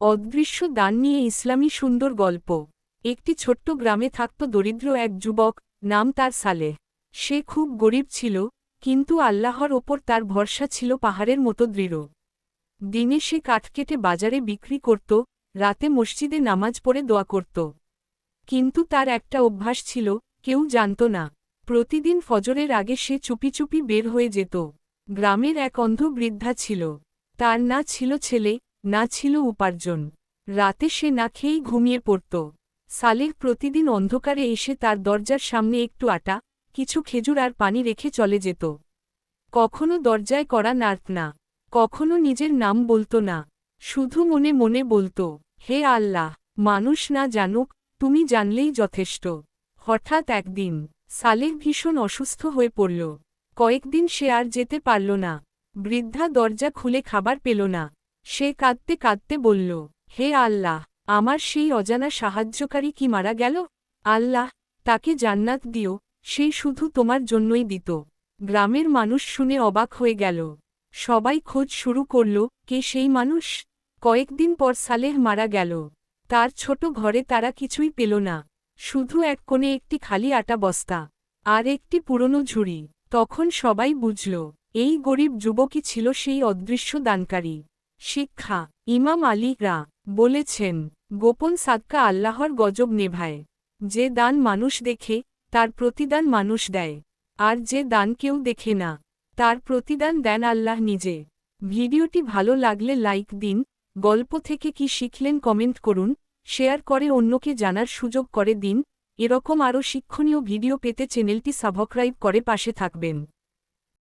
অদৃশ্য দান নিয়ে ইসলামী সুন্দর গল্প। একটি ছোট্ট গ্রামে থাকত দরিদ্র এক যুবক, নাম তার সালে সে খুব গরিব ছিল, কিন্তু আল্লাহর ওপর তার ভরসা ছিল পাহাড়ের মতো দৃঢ়। দিনে সে কাঠ কেটে বাজারে বিক্রি করত, রাতে মসজিদে নামাজ পড়ে দোয়া করত। কিন্তু তার একটা অভ্যাস ছিল, কেউ জানত না। প্রতিদিন ফজরের আগে সে চুপি চুপি বের হয়ে যেত। গ্রামের এক অন্ধ বৃদ্ধা ছিল। তার না ছিল ছেলে না ছিল উপার্জন। রাতে সে না খেয়েই ঘুমিয়ে পড়ত। সালেহ প্রতিদিন অন্ধকারে এসে তার দরজার সামনে একটু আটা, কিছু খেজুর আর পানি রেখে চলে যেত। কখনো দরজায় করা নাড়ত না, কখনো নিজের নাম বলতো না, শুধু মনে মনে বলতো, হে আল্লাহ, মানুষ না জানুক, তুমি জানলেই যথেষ্ট। হঠাৎ একদিন সালেহ ভীষণ অসুস্থ হয়ে পড়ল। কয়েকদিন সে আর যেতে পারল না। বৃদ্ধা দরজা খুলে খাবার পেল না। সে কাঁদতে কাঁদতে বলল, হে আল্লাহ, আমার সেই অজানা সাহায্যকারী কি মারা গেল? আল্লাহ, তাকে জান্নাত দিও সেই শুধু তোমার জন্যই দিত গ্রামের মানুষ শুনে অবাক হয়ে গেল। সবাই খোঁজ শুরু করল, কে সেই মানুষ? কয়েকদিন পর সালেহ মারা গেল। তার ছোট ঘরে তারা কিছুই পেল না। শুধু এক কোণে একটি খালি আটা বস্তা আর একটি পুরনো ঝুড়ি। তখন সবাই বুঝল, এই গরিব যুবকই ছিল সেই অদৃশ্য দানকারী। শিক্ষা, ইমাম আলী রা বলেছেন, গোপন সাদকা আল্লাহর গজব নেভায়। যে দান মানুষ দেখে, তার প্রতিদান মানুষ দেয়। আর যে দান কেউ দেখে না, তার প্রতিদান দেন আল্লাহ নিজে। ভিডিওটি ভালো লাগলে লাইক দিন, গল্প থেকে কি শিখলেন কমেন্ট করুন, শেয়ার করে অন্যকে জানার সুযোগ করে দিন। এরকম আরও শিক্ষণীয় ভিডিও পেতে চ্যানেলটি সাবস্ক্রাইব করে পাশে থাকবেন।